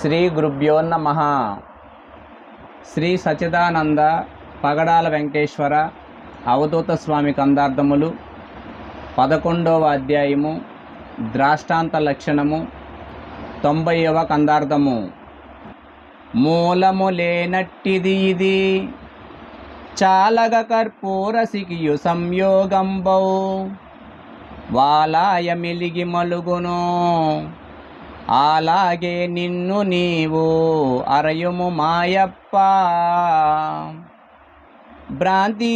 శ్రీ గురుభ్యోన్నమ శ్రీ సచిదానంద పగడాల వెంకటేశ్వర అవధూత స్వామి కందార్థములు పదకొండవ అధ్యాయము ద్రాష్టాంత లక్షణము తొంభైవ కందార్థము. మూలము లేనట్టిది ఇది. చాలగ కర్పూరసికియు సంయోగంబౌ. వాలాయ మిలిగి మలుగును. అలాగే నిన్ను నీవు అరయుము మాయప్ప. భ్రాంతి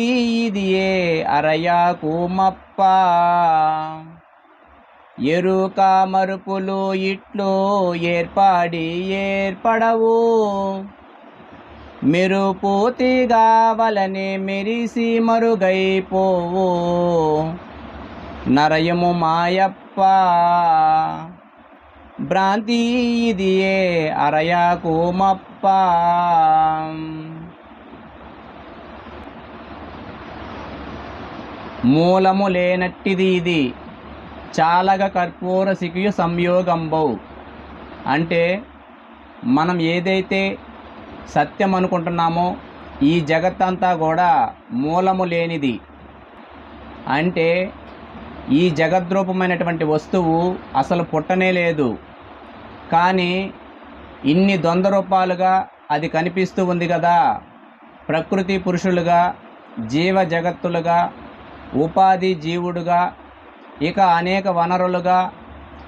ఇదియే అరయాకు మప్ప ఎరుక మరుపులు ఇట్లు ఏర్పాడి ఏర్పడవు. మెరుపూతిగా వలనే మెరిసి మరుగైపోవు. నరయము మాయప్ప. భ్రాంతి ఇదియే అరయాకు మప్ప. మూలము లేనట్టిది ఇది. చాలగ కర్పూర సికియు సంయోగంబౌ. అంటే మనం ఏదైతే సత్యం అనుకుంటున్నామో ఈ జగత్తంతా కూడా మూలము లేనిది. అంటే ఈ జగద్రూపమైనటువంటి వస్తువు అసలు పుట్టనే లేదు. కానీ ఇన్ని ద్వంద్వ రూపాలుగా అది కనిపిస్తూ ఉంది కదా. ప్రకృతి పురుషులుగా జీవ జగత్తులుగా ఉపాధి జీవుడుగా ఇక అనేక వనరులుగా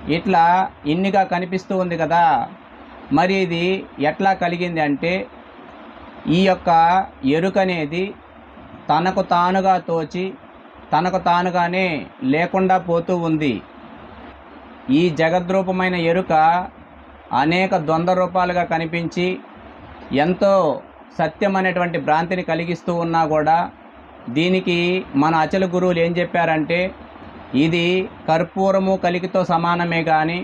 ఇట్లా ఇన్నిగా కనిపిస్తూ ఉంది కదా. మరి ఇది ఎట్లా కలిగింది అంటే ఈ యొక్క ఎరుక అనేది తనకు తానుగా తోచి తనకు తానుగానే లేకుండా పోతూ ఉంది. ఈ జగద్రూపమైన ఎరుక అనేక ద్వంద్వ రూపాలుగా కనిపించి ఎంతో సత్యం అనేటువంటి భ్రాంతిని కలిగిస్తూ ఉన్నా కూడా దీనికి మన అచల గురువులు ఏం చెప్పారంటే ఇది కర్పూరము కలికితో సమానమే కానీ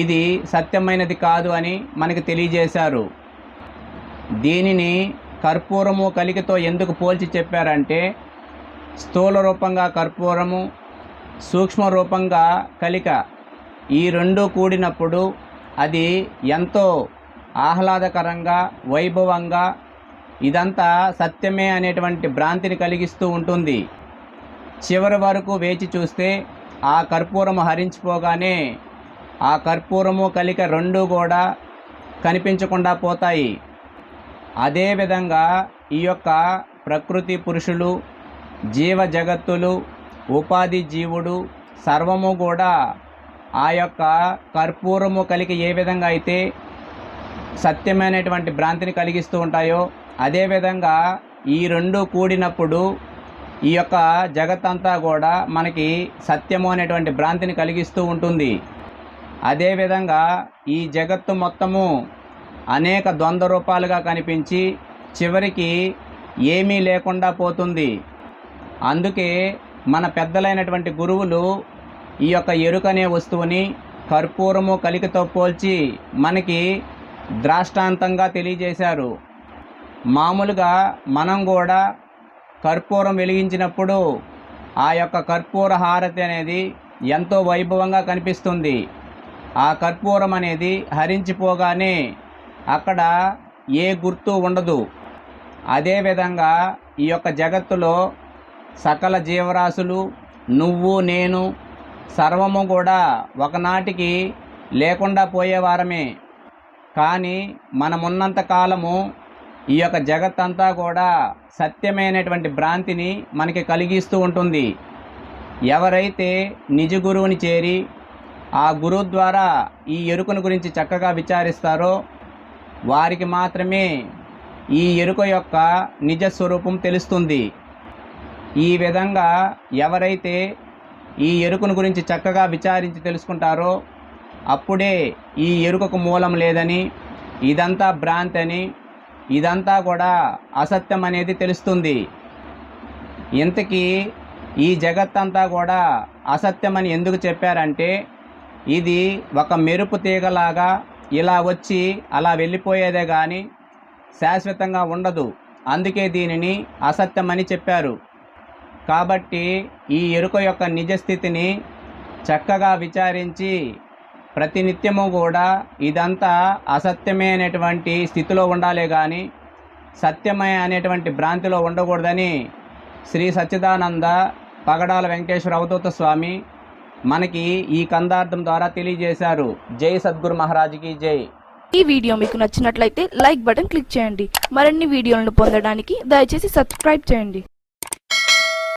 ఇది సత్యమైనది కాదు అని మనకి తెలియజేశారు. దీనిని కర్పూరము కలికితో ఎందుకు పోల్చి చెప్పారంటే స్థూల రూపంగా కర్పూరము సూక్ష్మ రూపంగా కలిక ఈ రెండు కూడినప్పుడు అది ఎంతో ఆహ్లాదకరంగా వైభవంగా ఇదంతా సత్యమే అనేటువంటి భ్రాంతిని కలిగిస్తూ ఉంటుంది. చివరి వరకు వేచి చూస్తే ఆ కర్పూరము హరించిపోగానే ఆ కర్పూరము కలిక రెండు కూడా కనిపించకుండా పోతాయి. అదేవిధంగా ఈ యొక్క ప్రకృతి పురుషులు జీవ జగత్తులు ఉపాధి జీవుడు సర్వము కూడా ఆ యొక్క కర్పూరము కలిగి ఏ విధంగా అయితే సత్యమైనటువంటి భ్రాంతిని కలిగిస్తూ ఉంటాయో అదేవిధంగా ఈ రెండు కూడినప్పుడు ఈ యొక్క జగత్తంతా కూడా మనకి సత్యము అనేటువంటి భ్రాంతిని కలిగిస్తూ ఉంటుంది. అదేవిధంగా ఈ జగత్తు మొత్తము అనేక ద్వంద్వ రూపాలుగా కనిపించి చివరికి ఏమీ లేకుండా పోతుంది. అందుకే మన పెద్దలైనటువంటి గురువులు ఈ యొక్క ఎరుకనే వస్తువుని కర్పూరము కలికితో పోల్చి మనకి ద్రాష్టాంతంగా తెలియజేశారు. మామూలుగా మనం కూడా కర్పూరం వెలిగించినప్పుడు ఆ యొక్క కర్పూర హారతి అనేది ఎంతో వైభవంగా కనిపిస్తుంది. ఆ కర్పూరం అనేది హరించిపోగానే అక్కడ ఏ గుర్తు ఉండదు. అదేవిధంగా ఈ యొక్క జగత్తులో సకల జీవరాశులు నువ్వు నేను సర్వము కూడా ఒకనాటికి లేకుండా పోయేవారమే. కానీ మనమున్నంత కాలము ఈ యొక్క జగత్తంతా కూడా సత్యమైనటువంటి భ్రాంతిని మనకి కలిగిస్తూ ఉంటుంది. ఎవరైతే నిజ గురువుని చేరి ఆ గురువు ద్వారా ఈ ఎరుకను గురించి చక్కగా విచారిస్తారో వారికి మాత్రమే ఈ ఎరుక యొక్క నిజ స్వరూపం తెలుస్తుంది. ఈ విధంగా ఎవరైతే ఈ ఎరుకను గురించి చక్కగా విచారించి తెలుసుకుంటారో అప్పుడే ఈ ఎరుకకు మూలం లేదని ఇదంతా భ్రాంతి అని ఇదంతా కూడా అసత్యం అనేది తెలుస్తుంది. ఇంతకీ ఈ జగత్తంతా కూడా అసత్యమని ఎందుకు చెప్పారంటే ఇది ఒక మెరుపు తీగలాగా ఇలా వచ్చి అలా వెళ్ళిపోయేదే కానీ శాశ్వతంగా ఉండదు. అందుకే దీనిని అసత్యమని చెప్పారు. కాబట్టి ఈ ఎరుక యొక్క నిజస్థితిని చక్కగా విచారించి ప్రతినిత్యము కూడా ఇదంతా అసత్యమే అనేటువంటి స్థితిలో ఉండాలే కానీ సత్యమే అనేటువంటి భ్రాంతిలో ఉండకూడదని శ్రీ సచ్చిదానంద పగడాల వెంకటేశ్వర అవధూత స్వామి మనకి ఈ కందార్థం ద్వారా తెలియజేశారు. జై సద్గురు మహారాజ్కి జై. ఈ వీడియో మీకు నచ్చినట్లయితే లైక్ బటన్ క్లిక్ చేయండి. మరిన్ని వీడియోలను పొందడానికి దయచేసి సబ్స్క్రైబ్ చేయండి.